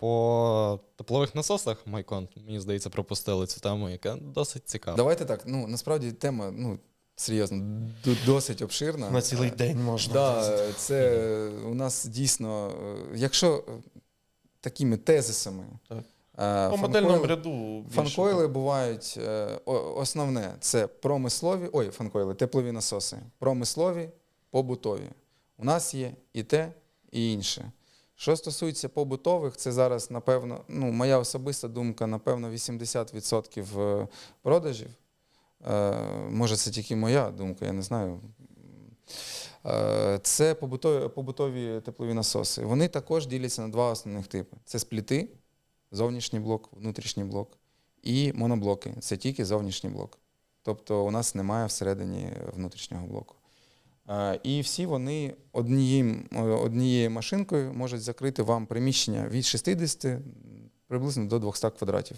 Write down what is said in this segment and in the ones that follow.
По теплових насосах Майкон, мені здається, пропустили цю тему, яка досить цікава. Давайте так. Ну насправді тема ну серйозно досить обширна. На цілий Е, день можна. Да, це у нас дійсно, е, якщо е, такими тезисами. Так. По модельному ряду. Фанкойли бувають основне це промислові, ой, фанкойли, теплові насоси, промислові, побутові. У нас є і те, і інше. Що стосується побутових, це зараз, напевно, ну, моя особиста думка, напевно, 80% е, продажів. Е, може, це тільки моя думка, я не знаю. Е, Це побутові, побутові теплові насоси. Вони також діляться на два основних типи: це спліти, зовнішній блок, внутрішній блок, і моноблоки. Це тільки зовнішній блок. Тобто у нас немає всередині внутрішнього блоку. Е, І всі вони однією, однією машинкою можуть закрити вам приміщення від 60 приблизно до 200 квадратів.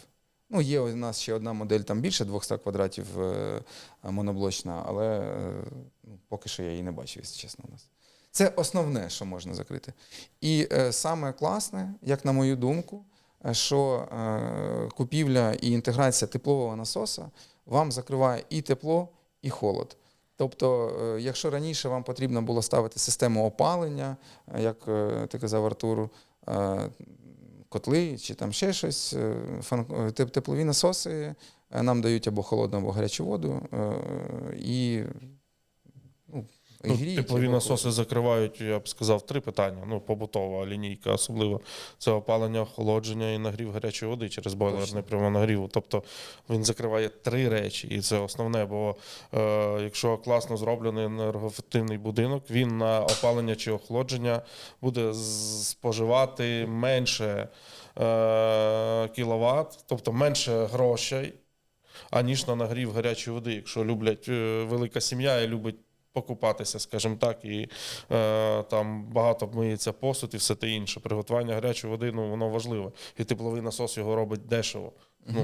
Ну, є у нас ще одна модель, там більше 200 квадратів е, моноблочна, але е, ну, поки що я її не бачив, якщо чесно, у нас. Це основне, що можна закрити. І е, саме класне, як на мою думку, е, що е, купівля і інтеграція теплового насоса вам закриває і тепло, і холод. Тобто, е, якщо раніше вам потрібно було ставити систему опалення, е, як е, ти казав Артуру, котли чи там ще щось, теплові насоси нам дають або холодну, або гарячу воду, і ну, гріють, теплові або насоси закривають, я б сказав, три питання. Ну, побутова лінійка, особливо це опалення, охолодження і нагрів гарячої води через бойлерний Точно. прямонагріву. Тобто він закриває три речі, і це основне. Бо е, якщо класно зроблений енергоефективний будинок, він на опалення чи охолодження буде споживати менше е, кіловат, тобто менше грошей, аніж на нагрів гарячої води. Якщо люблять е, велика сім'я і любить покупатися, скажімо так, і е, там багато миється посуд і все те інше. Приготування гарячої води ну, воно важливе. І тепловий насос його робить дешево.